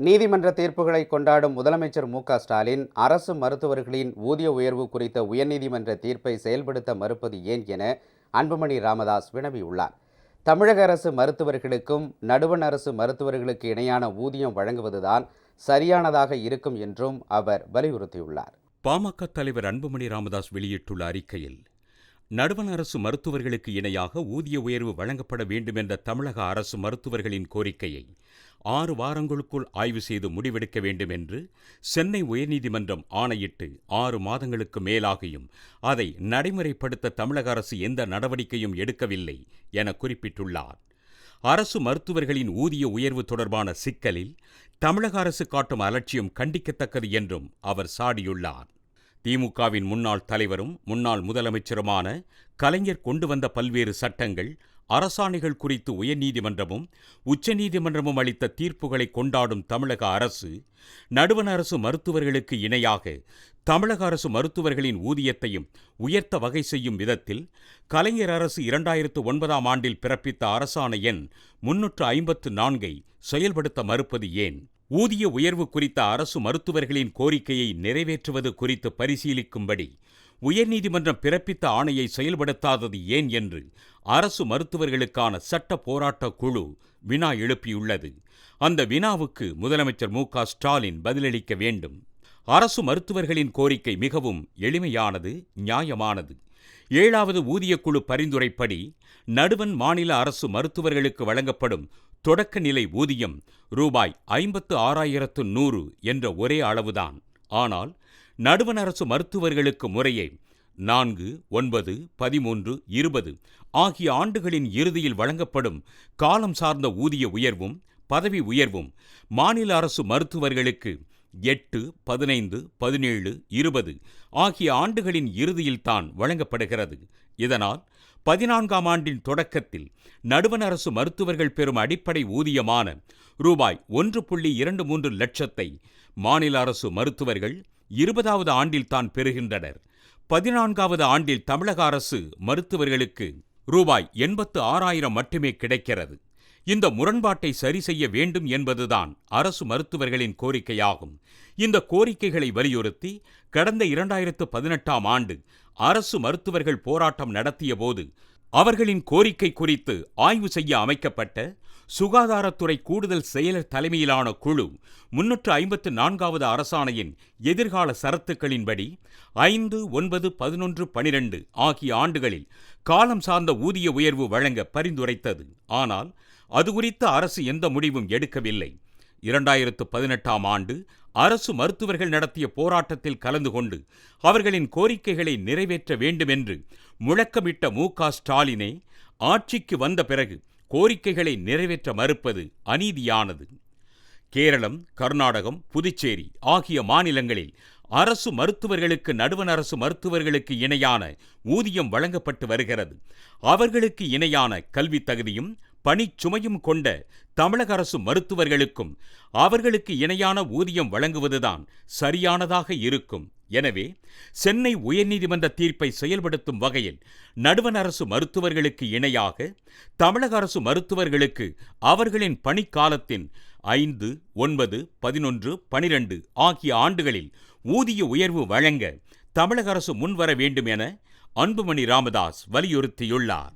நீதிமன்ற தீர்ப்புகளை கொண்டாடும் முதலமைச்சர் மு க ஸ்டாலின் அரசு மருத்துவர்களின் ஊதிய உயர்வு குறித்த உயர்நீதிமன்ற தீர்ப்பை செயல்படுத்த மறுப்பது ஏன் என அன்புமணி ராமதாஸ் வினவியுள்ளார். தமிழக அரசு மருத்துவர்களுக்கும் நடுவண் அரசு மருத்துவர்களுக்கு இணையான ஊதியம் வழங்குவதுதான் சரியானதாக இருக்கும் என்றும் அவர் வலியுறுத்தியுள்ளார். பாமக தலைவர் அன்புமணி ராமதாஸ் வெளியிட்டுள்ள அறிக்கையில் நடுவண் அரசு மருத்துவர்களுக்கு இணையாக ஊதிய உயர்வு வழங்கப்பட வேண்டும் என்ற தமிழக அரசு மருத்துவர்களின் கோரிக்கையை ஆறு வாரங்களுக்குள் ஆய்வு செய்து முடிவெடுக்க வேண்டும் என்று சென்னை உயர்நீதிமன்றம் ஆணையிட்டு ஆறு மாதங்களுக்கு மேலாகியும் அதை நடைமுறைப்படுத்த தமிழக அரசு எந்த நடவடிக்கையும் எடுக்கவில்லை என குறிப்பிட்டுள்ளார். அரசு மருத்துவர்களின் ஊதிய உயர்வு தொடர்பான சிக்கலில் தமிழக அரசு காட்டும் அலட்சியம் கண்டிக்கத்தக்கது என்றும் அவர் சாடியுள்ளார். திமுகவின் முன்னாள் தலைவரும் முன்னாள் முதலமைச்சருமான கலைஞர் கொண்டு வந்த பல்வேறு சட்டங்கள் அரசாணைகள் குறித்து உயர்நீதிமன்றமும் உச்சநீதிமன்றமும் அளித்த தீர்ப்புகளை கொண்டாடும் தமிழக அரசு நடுவண் அரசு மருத்துவர்களுக்கு இணையாக தமிழக அரசு மருத்துவர்களின் ஊதியத்தையும் உயர்த்த வகை செய்யும் விதத்தில் கலைஞர் அரசு இரண்டாயிரத்து ஒன்பதாம் ஆண்டில் பிறப்பித்த அரசாணை எண் முன்னூற்று ஐம்பத்து நான்கை செயல்படுத்த மறுப்பது ஏன்? ஊதிய உயர்வு குறித்த அரசு மருத்துவர்களின் கோரிக்கையை நிறைவேற்றுவது குறித்து பரிசீலிக்கும்படி உயர்நீதிமன்றம் பிறப்பித்த ஆணையை செயல்படுத்தாதது ஏன் என்று அரசு மருத்துவர்களுக்கான சட்ட போராட்ட குழு வினா எழுப்பியுள்ளது. அந்த வினாவுக்கு முதலமைச்சர் மு க ஸ்டாலின் பதிலளிக்க வேண்டும். அரசு மருத்துவர்களின் கோரிக்கை மிகவும் எளிமையானது நியாயமானது. ஏழாவது ஊதியக்குழு பரிந்துரைப்படி நடுவன் மாநில அரசு மருத்துவர்களுக்கு வழங்கப்படும் தொடக்க நிலை ஊதியம் ரூபாய் ஐம்பத்து ஆறாயிரத்து நூறு என்ற ஒரே அளவுதான். ஆனால் நடுவண் அரசு மருத்துவர்களுக்கு முறையே நான்கு ஒன்பது பதிமூன்று இருபது ஆகிய ஆண்டுகளின் இறுதியில் வழங்கப்படும் காலம் சார்ந்த ஊதிய உயர்வும் பதவி உயர்வும் மாநில அரசு மருத்துவர்களுக்கு எட்டு பதினைந்து பதினேழு இருபது ஆகிய ஆண்டுகளின் இறுதியில்தான் வழங்கப்படுகிறது. இதனால் பதினான்காம் ஆண்டின் தொடக்கத்தில் நடுவண் அரசு மருத்துவர்கள் பெறும் அடிப்படை ஊதியமான ரூபாய் ஒன்று புள்ளி இரண்டு மூன்று லட்சத்தை மாநில அரசு மருத்துவர்கள் இருபதாவது ஆண்டில் தான் பெறுகின்றனர். பதினான்காவது ஆண்டில் தமிழக அரசு மருத்துவர்களுக்கு ரூபாய் எண்பத்து ஆறாயிரம் மட்டுமே கிடைக்கிறது. இந்த முரண்பாட்டை சரி செய்ய வேண்டும் என்பதுதான் அரசு மருத்துவர்களின் கோரிக்கையாகும். இந்த கோரிக்கைகளை வலியுறுத்தி கடந்த இரண்டாயிரத்து பதினெட்டாம் ஆண்டு அரசு மருத்துவர்கள் போராட்டம் நடத்திய போது அவர்களின் கோரிக்கை குறித்து ஆய்வு செய்ய அமைக்கப்பட்ட சுகாதாரத்துறை கூடுதல் செயலர் தலைமையிலான குழு முன்னூற்று ஐம்பத்து நான்காவது அரசாணையின் எதிர்கால சரத்துக்களின்படி ஐந்து ஒன்பது பதினொன்று பனிரெண்டு ஆகிய ஆண்டுகளில் காலம் சார்ந்த ஊதிய உயர்வு வழங்க பரிந்துரைத்தது. ஆனால் அது குறித்து அரசு எந்த முடிவும் எடுக்கவில்லை. இரண்டாயிரத்து பதினெட்டாம் ஆண்டு அரசு மருத்துவர்கள் நடத்திய போராட்டத்தில் கலந்து கொண்டு அவர்களின் கோரிக்கைகளை நிறைவேற்ற வேண்டுமென்று முழக்கமிட்ட மு க ஸ்டாலினே ஆட்சிக்கு வந்த பிறகு கோரிக்கைகளை நிறைவேற்ற மறுப்பது அநீதியானது. கேரளம் கர்நாடகம் புதுச்சேரி ஆகிய மாநிலங்களில் அரசு மருத்துவர்களுக்கு நடுவண் அரசு மருத்துவர்களுக்கு இணையான ஊதியம் வழங்கப்பட்டு வருகிறது. அவர்களுக்கு இணையான கல்வி தகுதியும் பணிச்சுமையும் கொண்ட தமிழக அரசு மருத்துவர்களுக்கும் அவர்களுக்கு இணையான ஊதியம் வழங்குவதுதான் சரியானதாக இருக்கும். எனவே சென்னை உயர்நீதிமன்ற தீர்ப்பை செயல்படுத்தும் வகையில் நடுவண் அரசு மருத்துவர்களுக்கு இணையாக தமிழக அரசு மருத்துவர்களுக்கு அவர்களின் பணிக்காலத்தின் ஐந்து ஒன்பது பதினொன்று பனிரெண்டு ஆகிய ஆண்டுகளில் ஊதிய உயர்வு வழங்க தமிழக அரசு முன்வர வேண்டும் என அன்புமணி ராமதாஸ் வலியுறுத்தியுள்ளார்.